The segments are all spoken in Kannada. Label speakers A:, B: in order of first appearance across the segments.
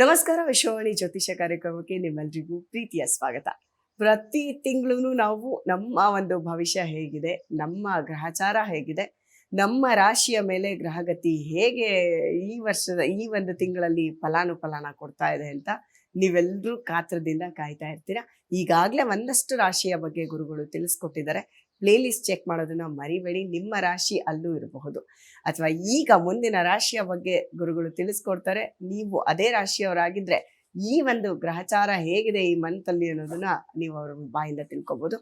A: ನಮಸ್ಕಾರ, ವಿಶ್ವವಾಣಿ ಜ್ಯೋತಿಷ ಕಾರ್ಯಕ್ರಮಕ್ಕೆ ನಿಮ್ಮೆಲ್ರಿಗೂ ಪ್ರೀತಿಯ ಸ್ವಾಗತ. ಪ್ರತಿ ತಿಂಗಳು ನಾವು ನಮ್ಮ ಒಂದು ಭವಿಷ್ಯ ಹೇಗಿದೆ, ನಮ್ಮ ಗ್ರಹಚಾರ ಹೇಗಿದೆ, ನಮ್ಮ ರಾಶಿಯ ಮೇಲೆ ಗ್ರಹಗತಿ ಹೇಗೆ ಈ ವರ್ಷದ, ಈ ಒಂದು ತಿಂಗಳಲ್ಲಿ ಫಲಾನುಫಲನ ಕೊಡ್ತಾ ಇದೆ ಅಂತ ನೀವೆಲ್ಲರೂ ಕಾತ್ರದಿಂದ ಕಾಯ್ತಾ ಇರ್ತೀರಾ? ಈಗಾಗಲೇ ಒಂದಷ್ಟು ರಾಶಿಯ ಬಗ್ಗೆ ಗುರುಗಳು ತಿಳಿಸ್ಕೊಟ್ಟಿದ್ದಾರೆ. ಪ್ಲೇಲಿಸ್ಟ್ ಚೆಕ್ ಮಾಡೋದನ್ನ ಮರಿಬೇಡಿ. ನಿಮ್ಮ ರಾಶಿ ಅಲ್ಲೂ ಇರಬಹುದು. ಅಥವಾ ಈಗ ಮುಂದಿನ ರಾಶಿಯ ಬಗ್ಗೆ ಗುರುಗಳು ತಿಳಿಸ್ಕೊಡ್ತಾರೆ, ನೀವು ಅದೇ ರಾಶಿಯವರಾಗಿದ್ರೆ ಈ ಒಂದು ಗ್ರಹಚಾರ ಹೇಗಿದೆ ಈ ಮಂತ್ ಅಲ್ಲಿ ಅನ್ನೋದನ್ನ ನೀವು ಅವ್ರ ಬಾಯಿಂದ ತಿಳ್ಕೊಬಹುದು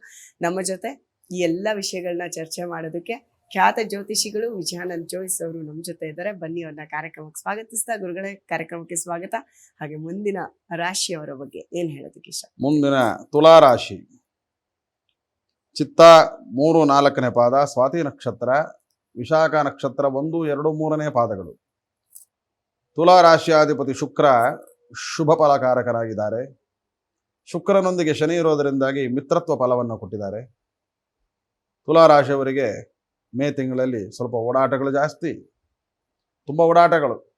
A: ನಮ್ಮ ಜೊತೆ ಈ ಎಲ್ಲ ವಿಷಯಗಳನ್ನ ಚರ್ಚೆ ಮಾಡೋದಕ್ಕೆ ಖ್ಯಾತ ಜ್ಯೋತಿಷಿಗಳು ವಿಜಯಾನಂದ್ ಜೋಯಿಸ್ ಅವರು ನಮ್ಮ ಜೊತೆ ಇದ್ದಾರೆ. ಬನ್ನಿ ಅವ್ರನ್ನ ಕಾರ್ಯಕ್ರಮಕ್ಕೆ ಸ್ವಾಗತಿಸ್ತಾ, ಗುರುಗಳೇ ಕಾರ್ಯಕ್ರಮಕ್ಕೆ ಸ್ವಾಗತ. ಹಾಗೆ ಮುಂದಿನ ರಾಶಿಯವರ ಬಗ್ಗೆ ಏನ್ ಹೇಳೋದಕ್ಕೆ ಇಷ್ಟ?
B: ಮುಂದಿನ ತುಲಾರಾಶಿ ಚಿತ್ತ ಮೂರು ನಾಲ್ಕನೇ ಪಾದ, ಸ್ವಾತಿ ನಕ್ಷತ್ರ, ವಿಶಾಖ ನಕ್ಷತ್ರ ಒಂದು, ಎರಡು, ಮೂರನೇ ಪಾದಗಳು. ತುಲಾರಾಶಿಯಾಧಿಪತಿ ಶುಕ್ರ ಶುಭ ಫಲಕಾರಕರಾಗಿದ್ದಾರೆ. ಶುಕ್ರನೊಂದಿಗೆ ಶನಿ ಇರೋದರಿಂದಾಗಿ ಮಿತ್ರತ್ವ ಫಲವನ್ನು ಕೊಟ್ಟಿದ್ದಾರೆ. ತುಲಾರಾಶಿಯವರಿಗೆ ಮೇ ತಿಂಗಳಲ್ಲಿ ಸ್ವಲ್ಪ ಓಡಾಟಗಳು ಜಾಸ್ತಿ. ತುಂಬ ಓಡಾಟಗಳು.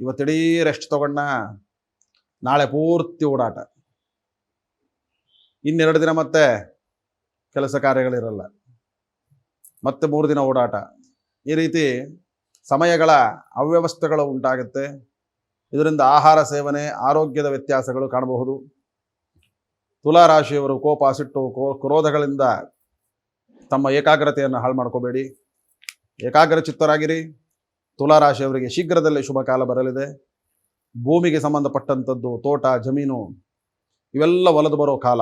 B: ಇವತ್ತಿಡೀ ರೆಸ್ಟ್ ತಗೊಂಡ ನಾಳೆ ಪೂರ್ತಿ ಓಡಾಟ. ಇನ್ನೆರಡು ದಿನ ಮತ್ತೆ ಕೆಲಸ ಕಾರ್ಯಗಳಿರಲ್ಲ. ಮತ್ತೆ ಮೂರು ದಿನ ಓಡಾಟ. ಈ ರೀತಿ ಸಮಯಗಳ ಅವ್ಯವಸ್ಥೆಗಳು ಉಂಟಾಗುತ್ತೆ. ಇದರಿಂದ ಆಹಾರ ಸೇವನೆ, ಆರೋಗ್ಯದ ವ್ಯತ್ಯಾಸಗಳು ಕಾಣಬಹುದು. ತುಲಾರಾಶಿಯವರು ಕೋಪ, ಸಿಟ್ಟು ಕ್ರೋಧಗಳಿಂದ ತಮ್ಮ ಏಕಾಗ್ರತೆಯನ್ನು ಹಾಳು ಮಾಡ್ಕೋಬೇಡಿ. ಏಕಾಗ್ರ ಚಿತ್ತರಾಗಿರಿ. ತುಲಾರಾಶಿಯವರಿಗೆ ಶೀಘ್ರದಲ್ಲೇ ಶುಭ ಕಾಲ ಬರಲಿದೆ. ಭೂಮಿಗೆ ಸಂಬಂಧಪಟ್ಟಂಥದ್ದು, ತೋಟ, ಜಮೀನು, ಇವೆಲ್ಲ ಒಲದು ಬರೋ ಕಾಲ.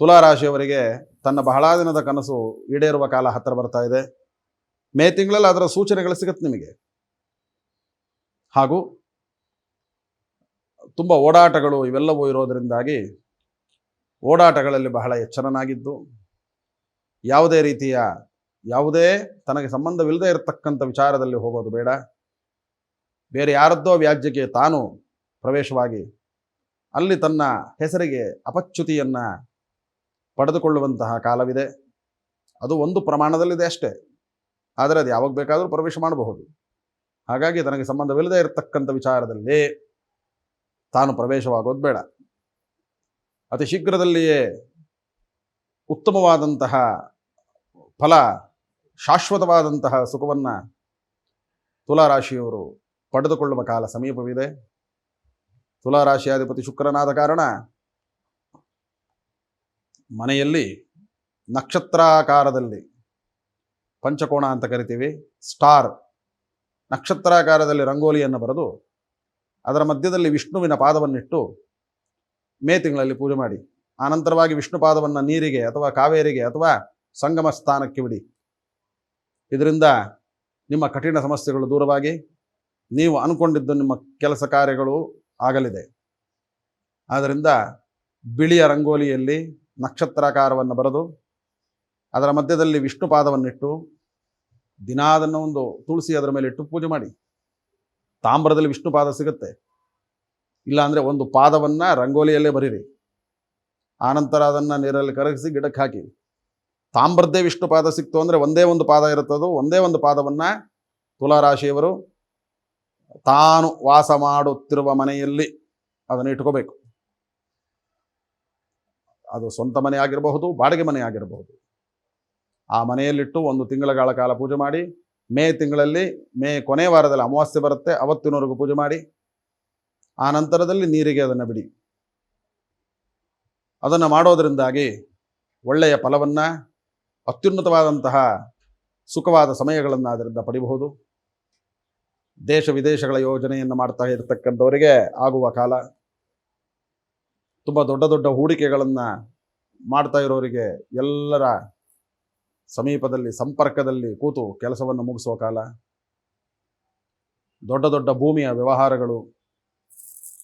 B: ತುಲಾರಾಶಿಯವರಿಗೆ ತನ್ನ ಬಹಳ ದಿನದ ಕನಸು ಈಡೇರುವ ಕಾಲ ಹತ್ತಿರ ಬರ್ತಾ ಇದೆ. ಮೇ ತಿಂಗಳಲ್ಲಿ ಅದರ ಸೂಚನೆಗಳು ಸಿಗುತ್ತೆ ನಿಮಗೆ. ಹಾಗೂ ತುಂಬ ಓಡಾಟಗಳು ಇವೆಲ್ಲವೂ ಇರೋದರಿಂದಾಗಿ ಓಡಾಟಗಳಲ್ಲಿ ಬಹಳ ಎಚ್ಚರನಾಗಿದ್ದು, ಯಾವುದೇ ರೀತಿಯ ಯಾವುದೇ ತನಗೆ ಸಂಬಂಧವಿಲ್ಲದೆ ಇರತಕ್ಕಂಥ ವಿಚಾರದಲ್ಲಿ ಹೋಗೋದು ಬೇಡ. ಬೇರೆ ಯಾರದ್ದೋ ವ್ಯಾಜ್ಯಕ್ಕೆ ತಾನು ಪ್ರವೇಶವಾಗಿ ಅಲ್ಲಿ ತನ್ನ ಹೆಸರಿಗೆ ಅಪಚ್ಯುತಿಯನ್ನು ಪಡೆದುಕೊಳ್ಳುವಂತಹ ಕಾಲವಿದೆ. ಅದು ಒಂದು ಪ್ರಮಾಣದಲ್ಲಿದೆ ಅಷ್ಟೇ. ಆದರೆ ಅದು ಯಾವಾಗ ಬೇಕಾದರೂ ಪ್ರವೇಶ ಮಾಡಬಹುದು. ಹಾಗಾಗಿ ತನಗೆ ಸಂಬಂಧವಿಲ್ಲದೆ ಇರತಕ್ಕಂಥ ವಿಚಾರದಲ್ಲಿ ತಾನು ಪ್ರವೇಶವಾಗೋದು ಬೇಡ. ಅತಿ ಶೀಘ್ರದಲ್ಲಿಯೇ ಉತ್ತಮವಾದಂತಹ ಫಲ, ಶಾಶ್ವತವಾದಂತಹ ಸುಖವನ್ನು ತುಲಾರಾಶಿಯವರು ಪಡೆದುಕೊಳ್ಳುವ ಕಾಲ ಸಮೀಪವಿದೆ. ತುಲಾರಾಶಿಯಾಧಿಪತಿ ಶುಕ್ರನಾದ ಕಾರಣ ಮನೆಯಲ್ಲಿ ನಕ್ಷತ್ರಾಕಾರದಲ್ಲಿ ಪಂಚಕೋಣ ಅಂತ ಕರಿತೀವಿ, ಸ್ಟಾರ್ ನಕ್ಷತ್ರಾಕಾರದಲ್ಲಿ ರಂಗೋಲಿಯನ್ನು ಬರೆದು ಅದರ ಮಧ್ಯದಲ್ಲಿ ವಿಷ್ಣುವಿನ ಪಾದವನ್ನಿಟ್ಟು ಮೇ ತಿಂಗಳಲ್ಲಿ ಪೂಜೆ ಮಾಡಿ. ಆನಂತರವಾಗಿ ವಿಷ್ಣು ಪಾದವನ್ನು ನೀರಿಗೆ ಅಥವಾ ಕಾವೇರಿಗೆ ಅಥವಾ ಸಂಗಮ ಸ್ಥಾನಕ್ಕೆ ಬಿಡಿ. ಇದರಿಂದ ನಿಮ್ಮ ಕಠಿಣ ಸಮಸ್ಯೆಗಳು ದೂರವಾಗಿ, ನೀವು ಅನ್ಕೊಂಡಿದ್ದು ನಿಮ್ಮ ಕೆಲಸ ಕಾರ್ಯಗಳು ಆಗಲಿದೆ. ಆದ್ದರಿಂದ ಬಿಳಿಯ ರಂಗೋಲಿಯಲ್ಲಿ ನಕ್ಷತ್ರಾಕಾರವನ್ನು ಬರೆದು ಅದರ ಮಧ್ಯದಲ್ಲಿ ವಿಷ್ಣು ಪಾದವನ್ನಿಟ್ಟು ದಿನ ಅದನ್ನು ಒಂದು ತುಳಸಿ ಅದರ ಮೇಲೆ ಇಟ್ಟು ಪೂಜೆ ಮಾಡಿ. ತಾಮ್ರದಲ್ಲಿ ವಿಷ್ಣು ಪಾದ ಸಿಗುತ್ತೆ. ಇಲ್ಲಾಂದರೆ ಒಂದು ಪಾದವನ್ನು ರಂಗೋಲಿಯಲ್ಲೇ ಬರೀರಿ. ಆನಂತರ ಅದನ್ನು ನೀರಲ್ಲಿ ಕರಗಿಸಿ ಗಿಡಕ್ಕೆ ಹಾಕಿ. ತಾಮ್ರದ್ದೇ ವಿಷ್ಣು ಪಾದ ಸಿಕ್ತು ಅಂದರೆ ಒಂದೇ ಒಂದು ಪಾದ ಇರುತ್ತದು. ಒಂದೇ ಒಂದು ಪಾದವನ್ನು ತುಲಾರಾಶಿಯವರು ತಾನು ವಾಸ ಮಾಡುತ್ತಿರುವ ಮನೆಯಲ್ಲಿ ಅದನ್ನು ಇಟ್ಕೋಬೇಕು. ಅದು ಸ್ವಂತ ಮನೆ ಆಗಿರಬಹುದು, ಬಾಡಿಗೆ ಮನೆ ಆಗಿರಬಹುದು. ಆ ಮನೆಯಲ್ಲಿಟ್ಟು ಒಂದು ತಿಂಗಳ ಕಾಲ ಪೂಜೆ ಮಾಡಿ, ಮೇ ತಿಂಗಳಲ್ಲಿ, ಮೇ ಕೊನೆ ವಾರದಲ್ಲಿ ಅಮಾವಾಸ್ಯೆ ಬರುತ್ತೆ, ಅವತ್ತಿನವರೆಗೂ ಪೂಜೆ ಮಾಡಿ, ಆ ನಂತರದಲ್ಲಿ ನೀರಿಗೆ ಅದನ್ನು ಬಿಡಿ. ಅದನ್ನು ಮಾಡೋದರಿಂದಾಗಿ ಒಳ್ಳೆಯ ಫಲವನ್ನು, ಅತ್ಯುನ್ನತವಾದಂತಹ ಸುಖವಾದ ಸಮಯಗಳನ್ನು ಅದರಿಂದ ಪಡಿಬಹುದು. ದೇಶ ವಿದೇಶಗಳ ಯೋಜನೆಯನ್ನು ಮಾಡ್ತಾ ಇರತಕ್ಕಂಥವರಿಗೆ ಆಗುವ ಕಾಲ. ತುಂಬ ದೊಡ್ಡ ದೊಡ್ಡ ಹೂಡಿಕೆಗಳನ್ನು ಮಾಡ್ತಾ ಇರೋರಿಗೆ ಎಲ್ಲರ ಸಮೀಪದಲ್ಲಿ, ಸಂಪರ್ಕದಲ್ಲಿ ಕೂತು ಕೆಲಸವನ್ನು ಮುಗಿಸುವ ಕಾಲ. ದೊಡ್ಡ ದೊಡ್ಡ ಭೂಮಿಯ ವ್ಯವಹಾರಗಳು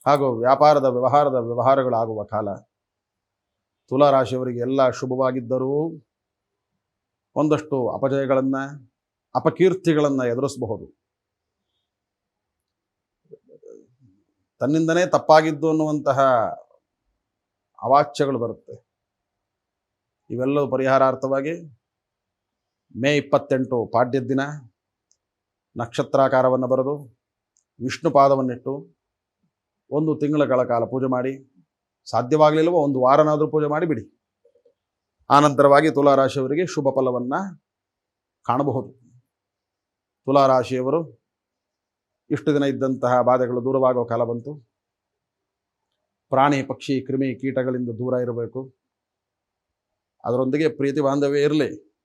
B: ಹಾಗೂ ವ್ಯಾಪಾರದ ವ್ಯವಹಾರದ ವ್ಯವಹಾರಗಳಾಗುವ ಕಾಲ. ತುಲಾರಾಶಿಯವರಿಗೆ ಎಲ್ಲ ಶುಭವಾಗಿದ್ದರೂ ಒಂದಷ್ಟು ಅಪಜಯಗಳನ್ನು, ಅಪಕೀರ್ತಿಗಳನ್ನು ಎದುರಿಸಬಹುದು. ತನ್ನಿಂದನೇ ತಪ್ಪಾಗಿದ್ದು ಅನ್ನುವಂತಹ ಅವಾಚ್ಯಗಳು ಬರುತ್ತೆ. ಇವೆಲ್ಲವೂ ಪರಿಹಾರಾರ್ಥವಾಗಿ ಮೇ ಇಪ್ಪತ್ತೆಂಟು ಪಾಡ್ಯದ ದಿನ ನಕ್ಷತ್ರಾಕಾರವನ್ನು ಬರೆದು ವಿಷ್ಣು ಪಾದವನ್ನಿಟ್ಟು ಒಂದು ತಿಂಗಳ ಕಾಲ ಪೂಜೆ ಮಾಡಿ, ಸಾಧ್ಯವಾಗಲಿಲ್ಲವೋ ಒಂದು ವಾರನಾದರೂ ಪೂಜೆ ಮಾಡಿ ಬಿಡಿ. ಆನಂತರವಾಗಿ ತುಲಾರಾಶಿಯವರಿಗೆ ಶುಭ ಫಲವನ್ನು ಕಾಣಬಹುದು. ತುಲಾರಾಶಿಯವರು ಇಷ್ಟು ದಿನ ಇದ್ದಂತಹ ಬಾಧೆಗಳು ದೂರವಾಗುವ ಕಾಲ ಬಂತು. ಪ್ರಾಣಿ, ಪಕ್ಷಿ, ಕ್ರಿಮಿ ಕೀಟಗಳಿಂದ ದೂರ ಇರಬೇಕು. ಅದರೊಂದಿಗೆ ಪ್ರೀತಿ ಬಾಂಧವ್ಯ ಇರಲಿ.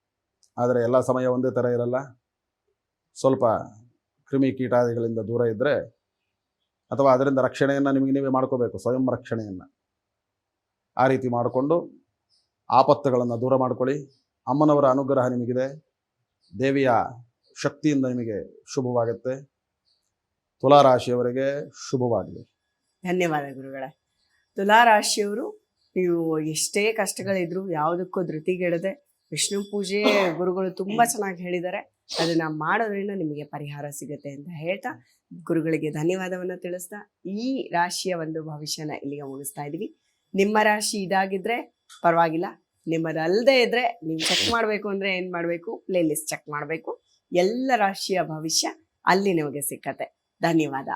B: ಆದರೆ ಎಲ್ಲ ಸಮಯ ಒಂದೇ ಥರ ಇರಲ್ಲ. ಸ್ವಲ್ಪ ಕ್ರಿಮಿ ಕೀಟಾದಿಗಳಿಂದ ದೂರ ಇದ್ದರೆ ಅಥವಾ ಅದರಿಂದ ರಕ್ಷಣೆಯನ್ನು ನಿಮಗೆ ನೀವೇ ಮಾಡ್ಕೋಬೇಕು, ಸ್ವಯಂ ರಕ್ಷಣೆಯನ್ನು. ಆ ರೀತಿ ಮಾಡಿಕೊಂಡು ಆಪತ್ತುಗಳನ್ನು ದೂರ ಮಾಡ್ಕೊಳ್ಳಿ. ಅಮ್ಮನವರ ಅನುಗ್ರಹ ನಿಮಗಿದೆ. ದೇವಿಯ ಶಕ್ತಿಯಿಂದ ನಿಮಗೆ ಶುಭವಾಗುತ್ತೆ. ತುಲಾರಾಶಿಯವರಿಗೆ ಶುಭವಾಗಲಿ.
A: ಧನ್ಯವಾದ ಗುರುಗಳೇ. ತುಲಾರಾಶಿಯವರು, ನೀವು ಎಷ್ಟೇ ಕಷ್ಟಗಳಿದ್ರು ಯಾವುದಕ್ಕೂ ಧೃತಿಗೆಡದೆ ವಿಷ್ಣು ಪೂಜೆ ಗುರುಗಳು ತುಂಬಾ ಚೆನ್ನಾಗಿ ಹೇಳಿದ್ದಾರೆ. ಅದನ್ನ ಮಾಡೋದ್ರಿಂದ ನಿಮಗೆ ಪರಿಹಾರ ಸಿಗುತ್ತೆ ಅಂತ ಹೇಳ್ತಾ ಗುರುಗಳಿಗೆ ಧನ್ಯವಾದವನ್ನ ತಿಳಿಸ್ತಾ ಈ ರಾಶಿಯ ಒಂದು ಭವಿಷ್ಯನ ಇಲ್ಲಿಗೆ ಮುಗಿಸ್ತಾ ಇದೀವಿ ನಿಮ್ಮ ರಾಶಿ ಇದಾಗಿದ್ರೆ ಪರವಾಗಿಲ್ಲ. ನಿಮ್ಮದಲ್ಲದೆ ಇದ್ರೆ ನೀವು ಚೆಕ್ ಮಾಡಬೇಕು ಅಂದ್ರೆ ಏನು ಮಾಡಬೇಕು? ಪ್ಲೇ ಲಿಸ್ಟ್ ಚೆಕ್ ಮಾಡಬೇಕು. ಎಲ್ಲ ರಾಶಿಯ ಭವಿಷ್ಯ ಅಲ್ಲಿ ನಿಮಗೆ ಸಿಕ್ಕತ್ತೆ. ಧನ್ಯವಾದ.